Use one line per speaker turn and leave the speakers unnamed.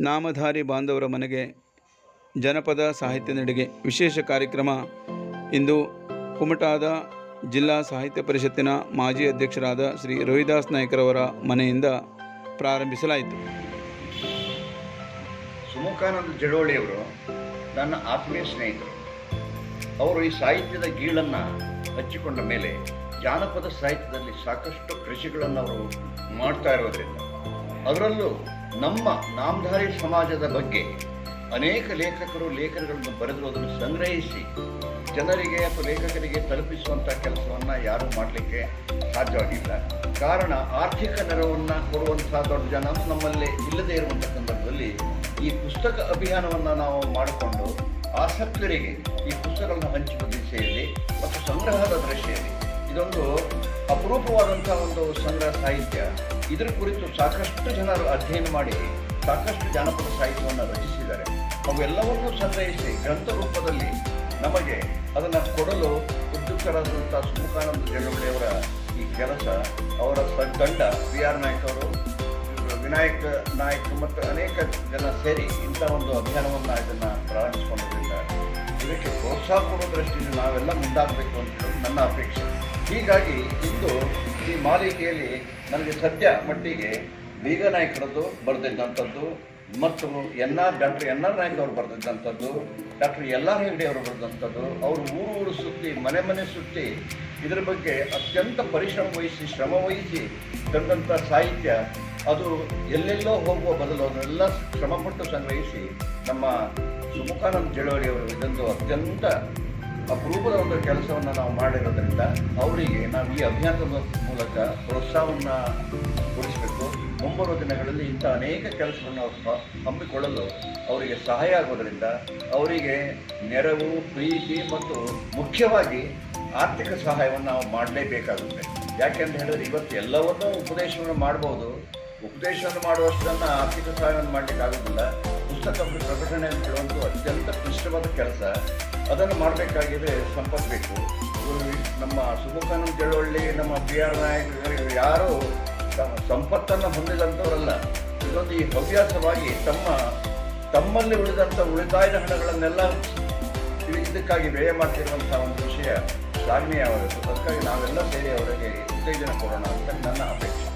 ನಾಮಧಾರಿ ಬಾಂಧವರ ಮನೆಗೆ ಜನಪದ ಸಾಹಿತ್ಯ ನಡಿಗೆ ವಿಶೇಷ ಕಾರ್ಯಕ್ರಮ. ಇಂದು ಕುಮಟಾದ ಜಿಲ್ಲಾ ಸಾಹಿತ್ಯ ಪರಿಷತ್ತಿನ ಮಾಜಿ ಅಧ್ಯಕ್ಷರಾದ ಶ್ರೀ ರೋಹಿದಾಸ್ ನಾಯ್ಕರವರ ಮನೆಯಿಂದ ಪ್ರಾರಂಭಿಸಲಾಯಿತು.
ಸುಮುಖಾನಂದ ಜಡೋಳಿಯವರು ನನ್ನ ಆತ್ಮೀಯ ಸ್ನೇಹಿತರು. ಅವರು ಈ ಸಾಹಿತ್ಯದ ಗೀಳನ್ನು ಹಚ್ಚಿಕೊಂಡ ಮೇಲೆ ಜಾನಪದ ಸಾಹಿತ್ಯದಲ್ಲಿ ಸಾಕಷ್ಟು ಕೃಷಿಗಳನ್ನು ಅವರು ಮಾಡ್ತಾ ಇರೋದ್ರಿಂದ ಅದರಲ್ಲೂ ನಮ್ಮ ನಾಮಧಾರಿ ಸಮಾಜದ ಬಗ್ಗೆ ಅನೇಕ ಲೇಖಕರು, ಲೇಖನಗಳನ್ನು ಬರೆದಿರೋದನ್ನು ಸಂಗ್ರಹಿಸಿ ಜನರಿಗೆ ಅಥವಾ ಲೇಖಕರಿಗೆ ತಲುಪಿಸುವಂಥ ಕೆಲಸವನ್ನು ಯಾರೂ ಮಾಡಲಿಕ್ಕೆ ಸಾಧ್ಯವಾಗಿಲ್ಲ. ಕಾರಣ ಆರ್ಥಿಕ ನೆರವನ್ನು ಕೊಡುವಂಥ ದೊಡ್ಡ ಜನ ನಮ್ಮಲ್ಲಿ ಇಲ್ಲದೇ ಇರುವಂಥ ಸಂದರ್ಭದಲ್ಲಿ ಈ ಪುಸ್ತಕ ಅಭಿಯಾನವನ್ನು ನಾವು ಮಾಡಿಕೊಂಡು ಆಸಕ್ತರಿಗೆ ಈ ಪುಸ್ತಕಗಳನ್ನು ಹಂಚುವ ದಿಸೆಯಲ್ಲಿ ಮತ್ತು ಸಂಗ್ರಹದ ದೃಷ್ಟಿಯಲ್ಲಿ ಇದೊಂದು ಅಪರೂಪವಾದಂಥ ಒಂದು ಸಂಗ್ರಹ ಸಾಹಿತ್ಯ. ಇದರ ಕುರಿತು ಸಾಕಷ್ಟು ಜನರು ಅಧ್ಯಯನ ಮಾಡಿ ಸಾಕಷ್ಟು ಜಾನಪದ ಸಾಹಿತ್ಯವನ್ನು ರಚಿಸಿದ್ದಾರೆ. ಅವೆಲ್ಲವನ್ನೂ ಸಂಗ್ರಹಿಸಿ ಗ್ರಂಥ ರೂಪದಲ್ಲಿ ನಮಗೆ ಅದನ್ನು ಕೊಡಲು ಉದ್ಯುಕ್ತರಾದಂಥ ಸುಮುಖಾನಂದ ಜಗಳವರ ಈ ಕೆಲಸ, ಅವರ ಗಂಡ ಪಿ ಆರ್ ನಾಯ್ಕ ಅವರು, ವಿನಾಯಕ್ ನಾಯಕ್ ಮತ್ತು ಅನೇಕ ಜನ ಸೇರಿ ಇಂಥ ಒಂದು ಅಭಿಯಾನವನ್ನು ಇದನ್ನು ಪ್ರಾರಂಭಿಸಿಕೊಂಡಿದ್ದರಿಂದ ಇದಕ್ಕೆ ಪ್ರೋತ್ಸಾಹ ಕೊಡೋ ದೃಷ್ಟಿಯಿಂದ ನಾವೆಲ್ಲ ಮುಂದಾಗಬೇಕು ಅಂತ ನನ್ನ ಅಪೇಕ್ಷೆ. ಹೀಗಾಗಿ ಇಂದು ಈ ಮಾಲಿಕೆಯಲ್ಲಿ ನನಗೆ ಸದ್ಯ ಮಟ್ಟಿಗೆ ಬೀಗ ನಾಯ್ಕರದ್ದು ಬರೆದಿದ್ದಂಥದ್ದು ಮತ್ತು N R doctor N R Nayak ಅವರು ಬರೆದಿದ್ದಂಥದ್ದು ಡಾಕ್ಟರ್ ಎಲ್ ಆರ್ ಹೆಗ್ಡೆ ಅವರು ಬರೆದಂಥದ್ದು ಅವರು ಊರು ಊರು ಸುತ್ತಿ, ಮನೆ ಮನೆ ಸುತ್ತಿ ಇದರ ಬಗ್ಗೆ ಅತ್ಯಂತ ಪರಿಶ್ರಮ ವಹಿಸಿ, ಶ್ರಮ ವಹಿಸಿ ತಂದಂಥ ಸಾಹಿತ್ಯ, ಅದು ಎಲ್ಲೆಲ್ಲೋ ಹೋಗುವ ಬದಲು ಅದನ್ನೆಲ್ಲ ಶ್ರಮಪಟ್ಟು ಸಂಗ್ರಹಿಸಿ ನಮ್ಮ ಸುಮುಖಾನಂದ ಜಳವಳಿಯವರು ಇದೊಂದು ಅತ್ಯಂತ ಅಪರೂಪದ ಒಂದು ಕೆಲಸವನ್ನು ನಾವು ಮಾಡಿರೋದ್ರಿಂದ ಅವರಿಗೆ ನಾವು ಈ ಅಭಿಯಾನದ ಮೂಲಕ ಪ್ರೋತ್ಸಾಹವನ್ನು ಕೊಡಿಸಬೇಕು. ಮುಂಬರುವ ದಿನಗಳಲ್ಲಿ ಇಂಥ ಅನೇಕ ಕೆಲಸವನ್ನು ಅವರು ಹಮ್ಮಿಕೊಳ್ಳಲು ಅವರಿಗೆ ಸಹಾಯ ಆಗೋದರಿಂದ ಅವರಿಗೆ ನೆರವು, ಪ್ರೀತಿ ಮತ್ತು ಮುಖ್ಯವಾಗಿ ಆರ್ಥಿಕ ಸಹಾಯವನ್ನು ನಾವು ಮಾಡಲೇಬೇಕಾಗುತ್ತೆ. ಯಾಕೆಂತ ಹೇಳಿದ್ರೆ ಇವತ್ತು ಎಲ್ಲವನ್ನೂ ಉಪದೇಶವನ್ನು ಮಾಡ್ಬೋದು. ಉಪದೇಶವನ್ನು ಮಾಡುವಷ್ಟನ್ನು ಆರ್ಥಿಕ ಸಹಾಯವನ್ನು ಮಾಡಲಿಕ್ಕೆ ಆಗೋದಿಲ್ಲ. ಪುಸ್ತಕ ಪ್ರಕಟಣೆ ಅಂತ ಹೇಳುವಂಥ ಅತ್ಯಂತ ಕ್ಲಿಷ್ಟವಾದ ಕೆಲಸ. ಅದನ್ನು ಮಾಡಬೇಕಾಗಿದೆ ಸಂಪತ್ತು ಬೇಕು. ನಮ್ಮ ಸುಮುಖಾನಂದ ಜಳವಳ್ಳಿ ನಮ್ಮ ಬಿ ಆರ್ ನಾಯಕರು ಯಾರು ಸಂಪತ್ತನ್ನು ಹೊಂದಿದಂಥವರಲ್ಲ. ಇದೊಂದು ಈ ಹವ್ಯಾಸವಾಗಿ ತಮ್ಮ, ತಮ್ಮಲ್ಲಿ ಉಳಿದಂಥ ಉಳಿತಾಯದ ಹಣಗಳನ್ನೆಲ್ಲ ಇದಕ್ಕಾಗಿ ವ್ಯಯ ಮಾಡ್ತಿರುವಂಥ ಒಂದು ವಿಷಯ ಅವರು ಅದಕ್ಕಾಗಿ ನಾವೆಲ್ಲ ಸೇರಿ ಅವರಿಗೆ ಉತ್ತೇಜನ ಕೊಡೋಣ ಅಂತ ನನ್ನ ಅಪೇಕ್ಷೆ.